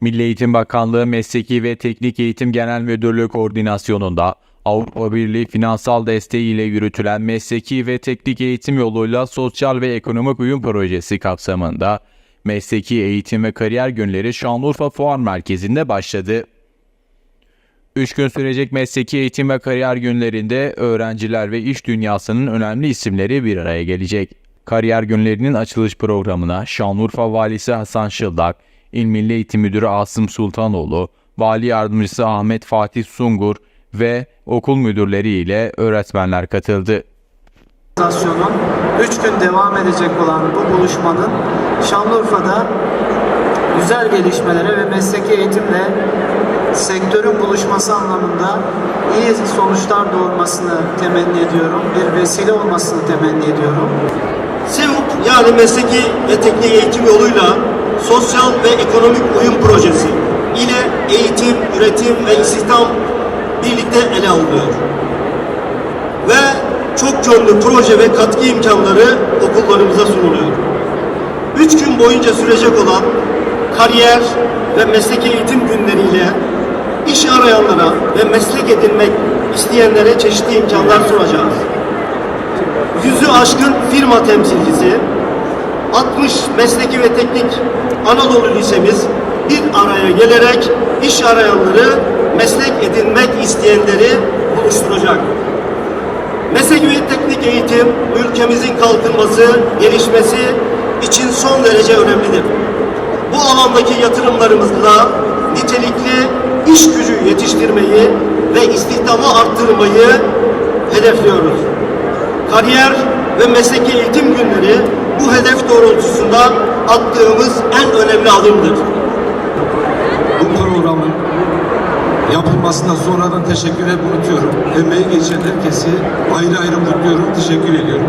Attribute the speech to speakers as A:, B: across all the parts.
A: Milli Eğitim Bakanlığı Mesleki ve Teknik Eğitim Genel Müdürlüğü koordinasyonunda Avrupa Birliği finansal desteği ile yürütülen mesleki ve teknik eğitim yoluyla sosyal ve ekonomik uyum projesi kapsamında Mesleki Eğitim ve Kariyer Günleri Şanlıurfa Fuar Merkezi'nde başladı. 3 gün sürecek mesleki eğitim ve kariyer günlerinde öğrenciler ve iş dünyasının önemli isimleri bir araya gelecek. Kariyer günlerinin açılış programına Şanlıurfa Valisi Hasan Şıldak, İl Milli Eğitim Müdürü Asım Sultanoğlu, Vali Yardımcısı Ahmet Fatih Sungur ve okul müdürleri ile öğretmenler katıldı.
B: organizasyonun 3 gün devam edecek olan bu buluşmanın Şanlıurfa'da güzel gelişmelere ve mesleki eğitimle sektörün buluşması anlamında iyi sonuçlar doğurmasını temenni ediyorum. Bir vesile olmasını temenni ediyorum.
C: SEUP yani mesleki ve teknik eğitim yoluyla sosyal ve ekonomik uyum projesi ile eğitim, üretim ve istihdam birlikte ele alınıyor. Ve çok yönlü proje ve katkı imkanları okullarımıza sunuluyor. Üç gün boyunca sürecek olan kariyer ve mesleki eğitim günleriyle iş arayanlara ve meslek edinmek isteyenlere çeşitli imkanlar sunacağız yüzü aşkın firma temsilcisi, 60 mesleki ve teknik Anadolu Lisemiz bir araya gelerek iş arayanları, meslek edinmek isteyenleri buluşturacak. Mesleki ve teknik eğitim ülkemizin kalkınması, gelişmesi için son derece önemlidir. Bu alandaki yatırımlarımızla nitelikli iş gücü yetiştirmeyi ve istihdamı arttırmayı hedefliyoruz kariyer ve mesleki eğitim günleri bu hedef doğrultusunda attığımız en önemli adımdır.
D: bu programın yapılmasına sonradan teşekkür edip unutuyorum. Emeği geçen herkesi ayrı ayrı kutluyorum, teşekkür ediyorum.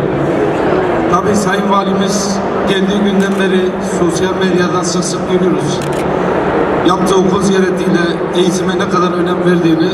D: Tabii Sayın Valimiz geldiği günden beri sosyal medyadan sık sık görüyoruz. Yaptığı okul ziyaretiyle eğitime ne kadar önem verdiğini